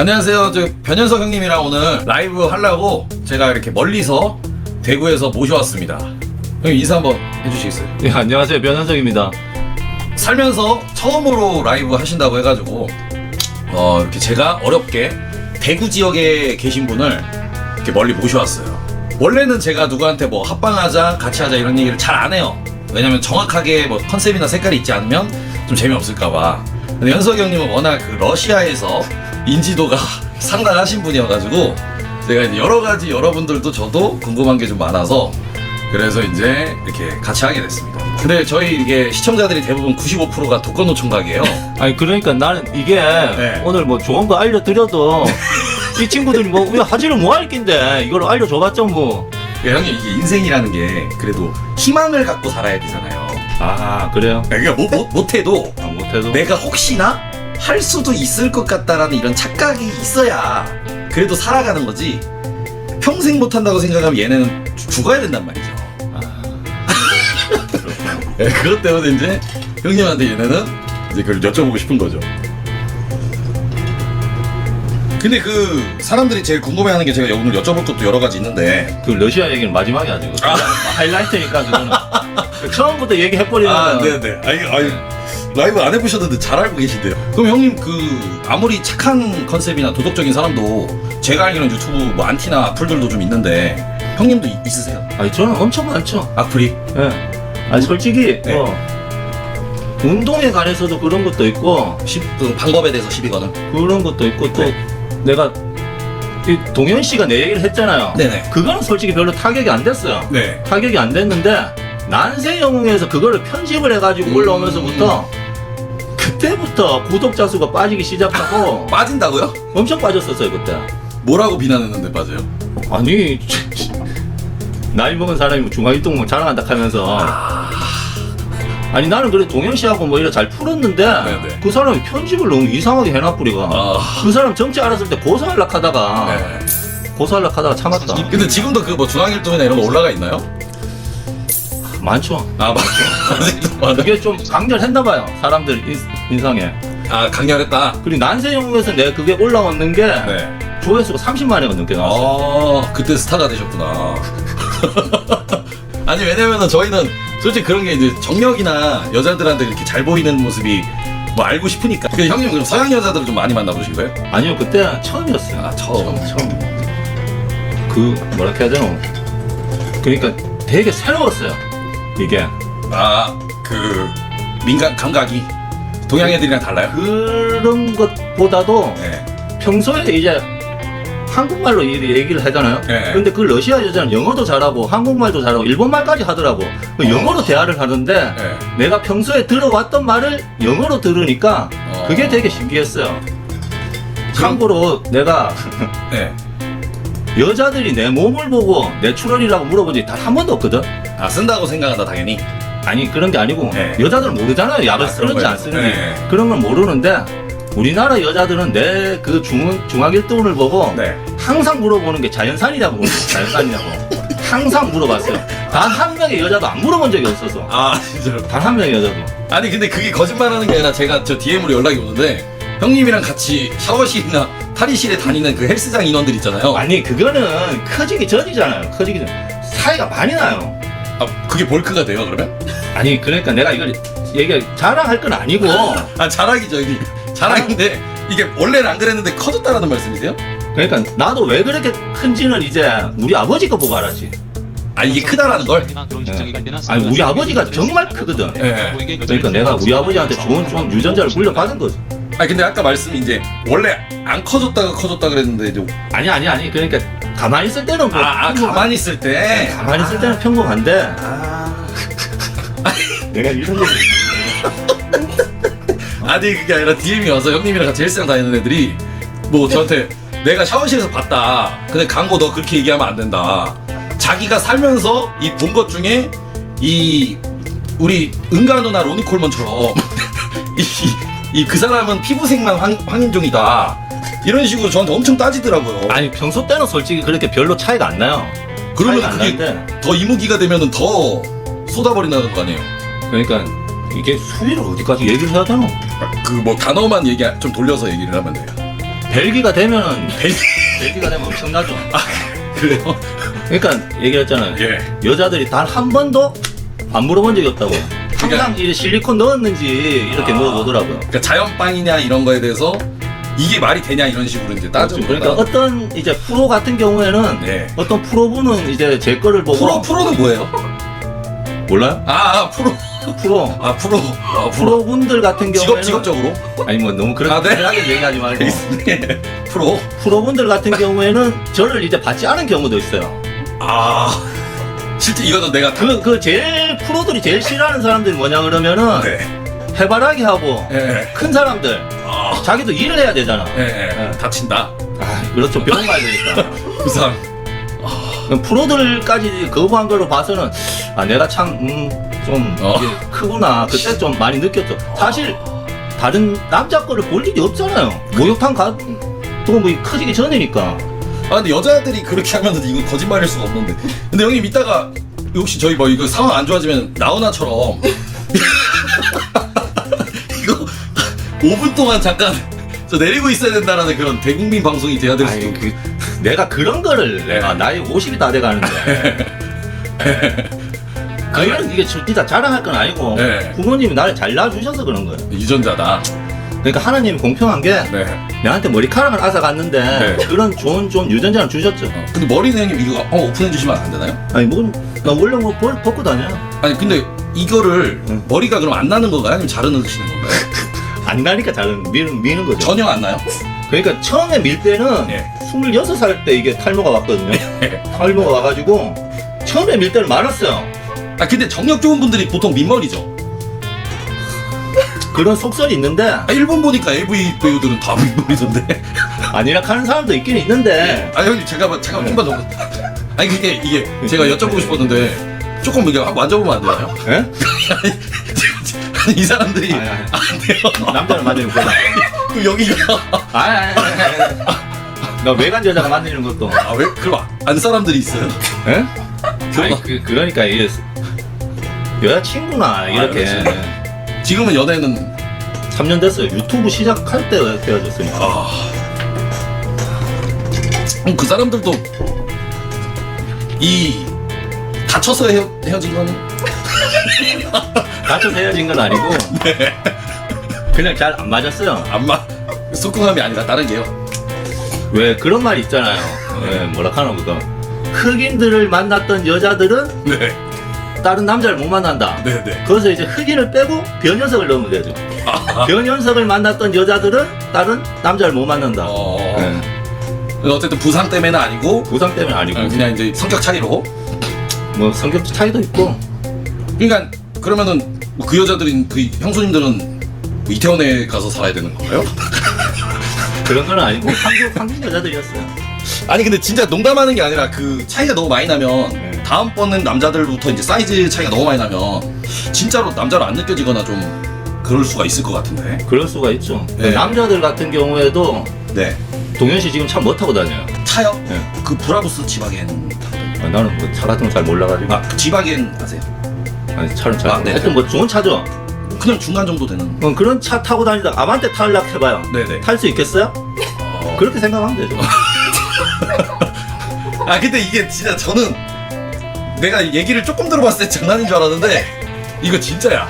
안녕하세요. 저 변현석 형님이랑 오늘 라이브 하려고 제가 이렇게 멀리서 대구에서 모셔왔습니다. 형님 인사 한번 해주시겠어요? 네, 안녕하세요. 변현석입니다. 살면서 처음으로 라이브 하신다고 해가지고 어 이렇게 제가 어렵게 대구 지역에 계신 분을 이렇게 멀리 모셔왔어요. 원래는 제가 누구한테 뭐 합방하자, 같이 하자 이런 얘기를 잘 안 해요. 왜냐면 정확하게 뭐 컨셉이나 색깔이 있지 않으면 좀 재미없을까봐. 근데 현석이 형님은 워낙 그 러시아에서 인지도가 상당하신 분이어가지고 제가 이제 여러 가지 여러분들도 저도 궁금한 게 좀 많아서 그래서 이제 이렇게 같이 하게 됐습니다. 근데 저희 이게 시청자들이 대부분 95%가 독거노 총각이에요. 아니 그러니까 나는 이게 네. 오늘 뭐 좋은 거 알려드려도 이 친구들이 뭐왜 하지를 뭐할 낀데 이걸 알려줘봤자 뭐. 그러니까 형님 이게 인생이라는 게 그래도 희망을 갖고 살아야 되잖아요. 아 그래요? 그러니까 못, 못, 못해도 아, 못해도. 내가 혹시나 할 수도 있을 것 같다라는 이런 착각이 있어야 그래도 살아가는 거지. 평생 못한다고 생각하면 얘는 죽- 죽어야 된단 말이죠. 아, 예, 그것 때문에 이제 형님한테 얘네는 이제 그걸 여쭤보고 싶은 거죠. 근데 그 사람들이 제일 궁금해하는 게 제가 오늘 여쭤볼 것도 여러 가지 있는데 그 러시아 얘기는 마지막에 하죠. 아. 하이라이트니까 그거는. 처음부터 얘기해버리면. 아, 네네. 아니, 아니, 라이브 안 해보셨는데 잘 알고 계신데요. 그럼 형님 그 아무리 착한 컨셉이나 도덕적인 사람도 제가 알기로는 유튜브 뭐 안티나 악플들도 좀 있는데 형님도 이- 있으세요? 아니 저는 엄청 많죠. 악플이? 예. 아니 솔직히 네. 어, 운동에 관해서도 그런 것도 있고 시, 그 방법에 대해서 시비 거는? 그런 것도 있고 또 네. 내가 이 동현 씨가 내 얘기를 했잖아요. 네네. 그거는 솔직히 별로 타격이 안 됐어요. 네. 타격이 안 됐는데 난세 영웅에서 그거를 편집을 해가지고 음. 올라오면서부터 그때부터 구독자 수가 빠지기 시작하고 빠진다고요? 엄청 빠졌었어요 그때. 뭐라고 비난했는데 빠져요? 아니 나이 먹은 사람이 뭐 중화일동 자랑한다 하면서 아니 나는 그래 동현 씨하고 뭐 이래 잘 풀었는데 네네. 그 사람이 편집을 너무 이상하게 해놔뿌리가 아. 그 사람 정치 알았을 때 고소하려고 하다가 네. 고소하려고 하다가 참았다 근데 지금도 그 뭐 중앙일동이나 이런 거 올라가 있나요? 많죠 아, 맞죠. 그게 좀 강렬했나 봐요 사람들 인, 인상에 아, 강렬했다. 그리고 난세 영웅에서 내가 그게 올라왔는 게 네. 조회수가 30만회가 넘게 나왔어요 아, 그때 스타가 되셨구나. 아니, 왜냐면은 저희는 솔직히 그런 게 이제 정력이나 여자들한테 이렇게 잘 보이는 모습이 뭐 알고 싶으니까. 그 형님 그럼 서양 여자들을 좀 많이 만나보신 거예요? 아니요 그때 처음이었어요 아, 처음. 처음 그 뭐라 해야 되노 그러니까 되게 새로웠어요 이게 아, 그 민감 감각이 동양 애들이랑 달라요? 그런 것보다도 네. 평소에 이제 한국말로 이- 얘기를 하잖아요 네. 근데 그 러시아 여자는 영어도 잘하고 한국말도 잘하고 일본말까지 하더라고 그 영어로 대화를 하는데 네. 내가 평소에 들어왔던 말을 영어로 들으니까 어. 그게 되게 신기했어요 참고로 내가 네. 여자들이 내 몸을 보고 내추럴이라고 물어본 적이 단 한 번도 없거든 아, 쓴다고 생각한다, 당연히. 아니 그런 게 아니고 네. 여자들은 모르잖아요 약을 아, 그런 쓰는지 거예요? 안 쓰는지 네. 그런 건 모르는데 우리나라 여자들은 내 그 중학일동을 보고 네. 항상 물어보는 게 자연산이냐고 물어봐요. 자연산이냐고 항상 물어봤어요 단 한 명의 여자도 안 물어본 적이 없어서 아, 진짜로. 단 한 명의 여자도 아니 근데 그게 거짓말하는 게 아니라 제가 저 DM으로 연락이 오는데 형님이랑 같이 샤워실이나 탈의실에 다니는 그 헬스장 인원들 있잖아요. 아니 그거는 커지기 전이잖아요 커지기 전 사이가 많이 나요 아, 그게 볼크가 돼요 그러면? 아니 그러니까 내가 이걸 얘기 자랑할 건 아니고 아 자랑이죠 이게 자랑인데 이게 원래는 안 그랬는데 커졌다라는 말씀이세요? 그러니까 나도 왜 그렇게 큰지는 이제 우리 아버지가 보고 알았지 아 이게 크다라는 걸? 아니 우리 아버지가 정말 크거든 예. 그러니까 내가 우리 아버지한테 좋은 좀 유전자를 물려받은 거지 아 근데 아까 말씀이 이제 원래 안 커졌다가 커졌다 그랬는데 이제 아니 아니 아니 그러니까 가만히 있을 때는 뭐 아, 아 평범한- 가만히 있을 때 가만히 있을 때는 평범한데 아 내가 이런 얘기 아니 그게 아니라 DM이 와서 형님이랑 같이 헬스장 다니는 애들이 뭐 저한테 내가 샤워실에서 봤다. 근데 강고 너 그렇게 얘기하면 안 된다. 자기가 살면서 이 본 것 중에 이 우리 은가 누나 로니 콜먼처럼 이 그 사람은 피부색만 황, 황인종이다. 이런 식으로 저한테 엄청 따지더라고요. 아니 평소 때는 솔직히 그렇게 별로 차이가 안 나요 그러면 차이가 안 그게 나는데 더 이무기가 되면은 더 쏟아버린다는 거 아니에요? 그러니까 이게 수위를 어디까지 얘기를 해야 되나 그 뭐 단어만 얘기 좀 돌려서 얘기를 하면 돼요. 벨기가 되면은 벨기 벨기가 되면 엄청나죠. 그래요? 그러니까 얘기했잖아요. 예. 여자들이 단 한 번도 안 물어본 적이 없다고. 그러니까- 항상 이 실리콘 넣었는지 이렇게 아. 물어보더라고요. 그러니까 자연빵이냐 이런 거에 대해서 이게 말이 되냐 이런 식으로 이제 따지고 그러니까 어떤 이제 프로 같은 경우에는 네. 어떤 프로분은 이제 제 거를 보고 프로 프로는 뭐예요? 몰라요? 아, 아 프로 프로 아 프로 아, 프로 프로분들 같은 직업 경우에는 직업적으로 아니 뭐 너무 그렇게 아, 네? 편하게 얘기하지 말고 네. 프로 프로분들 같은 경우에는 저를 이제 받지 않은 경우도 있어요. 아 실제 이거는 내가 다 그 그 제일 프로들이 제일 싫어하는 사람들이 뭐냐 그러면은 네. 해바라기 하고 예. 큰 사람들 아, 자기도 일을 해야 되잖아. 예, 예. 다친다. 아, 그렇죠. 병원 가야 되니까. 부상. 프로들까지 거부한 걸로 봐서는 아 내가 참 음, 좀 어. 이게 크구나 그때 좀 많이 느꼈죠. 사실 다른 남자 거를 볼 일이 없잖아요. 목욕탕 가도 뭐 커지기 전이니까. 아 근데 여자들이 그렇게 하면은 이거 거짓말일 수가 없는데. 근데 형님 이따가 혹시 저희 뭐 이거 상황 안 좋아지면 나훈아처럼 5분 동안 잠깐 저 내리고 있어야 된다라는 그런 대국민 방송이 돼야 될 수도. 아니 그 내가 그런 거를 네. 내가 나이 50이 다 돼가는데. 그런 이게 진짜 자랑할 건 아니고 네. 부모님이 나를 잘 낳아주셔서 그런 거예요. 유전자다. 그러니까 하나님이 공평한 게 네. 내한테 머리카락을 앗아갔는데 네. 그런 좋은 좋은 유전자를 주셨죠. 어, 근데 머리는 형님 이거 어, 오픈해 주시면 안 되나요? 아니 뭐나 원래 뭐 벌, 벗고 다녀요. 아니 근데 이거를 응. 머리가 그럼 안 나는 건가요? 아니면 자르는 건가요? 안 나니까 잘은 미는, 미는 거죠. 전혀 안 나요? 그러니까 처음에 밀 때는 네. 26살 때 이게 탈모가 왔거든요. 네. 탈모가 와가지고 처음에 밀 때는 많았어요. 아 근데 정력 좋은 분들이 보통 민머리죠. 그런 속설이 있는데 아, 일본 보니까 AV 배우들은 다 민머리던데. 아니라 하는 사람도 있긴 있는데 아 형님 잠깐만 잠깐 한번 정도. 아니 그게 이게 제가 여쭤보고 싶었는데 조금 이게 만져보면 안 되나요? 예? 이 사람들이 아니, 아니. 안 돼요. 남자를 만드는 거다. 그럼 여기가 아니, 아니, 아니, 아니. 나 외간 여자가 만드는 것도. 아 왜 그럼 안 사람들이 있어요? 예? 아니, 그, 그러니까 이게 여자친구나 이렇게 그렇지. 지금은 연애는 3년 됐어요. 유튜브 시작할 때 헤어졌으니까. 아. 그럼 그 사람들도 이 다쳐서 헤어, 헤어진 거는 다쳐서 헤어진 건 아니고 그냥 잘 안 맞았어요. 안마 속궁함이 아니라 다른 게요. 왜 그런 말 있잖아요. 왜 뭐라 하노 그거. 흑인들을 만났던 여자들은 네, 다른 남자를 못 만난다. 네, 네. 거기서 이제 흑인을 빼고 변현석을 넣으면 되죠. 변현석을 만났던 여자들은 다른 남자를 못 만난다. 어. 네. 어쨌든 부상 때문에는 아니고 부상 때문에 아니고 그냥 이제 성격 차이로. 뭐 성격 차이도 있고 그러니까 그러면은 뭐그 여자들인 그 형수님들은 뭐 이태원에 가서 살아야 되는 건가요? 그런 건 아니고 한국 한국 여자들이었어요. 아니 근데 진짜 농담하는 게 아니라 그 차이가 너무 많이 나면 네. 다음번엔 남자들부터 이제 사이즈 차이가 너무 많이 나면 진짜로 남자로 안 느껴지거나 좀 그럴 수가 있을 것 같은데. 그럴 수가 있죠. 네. 남자들 같은 경우에도 네. 동현 씨 지금 차못 타고 다녀요. 차요? 네. 그 브라보스 지바겐. 아, 나는 뭐 차 같은 거 잘 몰라가지고. 아, 그 지바겐 아세요? 아니, 차는 잘. 아, 네. 하여튼 뭐 좋은 차죠. 그냥 중간 정도 되는. 어, 그런 차 타고 다니다 아반떼 탈락 해봐요. 네네. 탈 수 있겠어요? 어. 그렇게 생각하면 되죠. 아 근데 이게 진짜 저는 내가 얘기를 조금 들어봤을 때 장난인 줄 알았는데 이거 진짜야.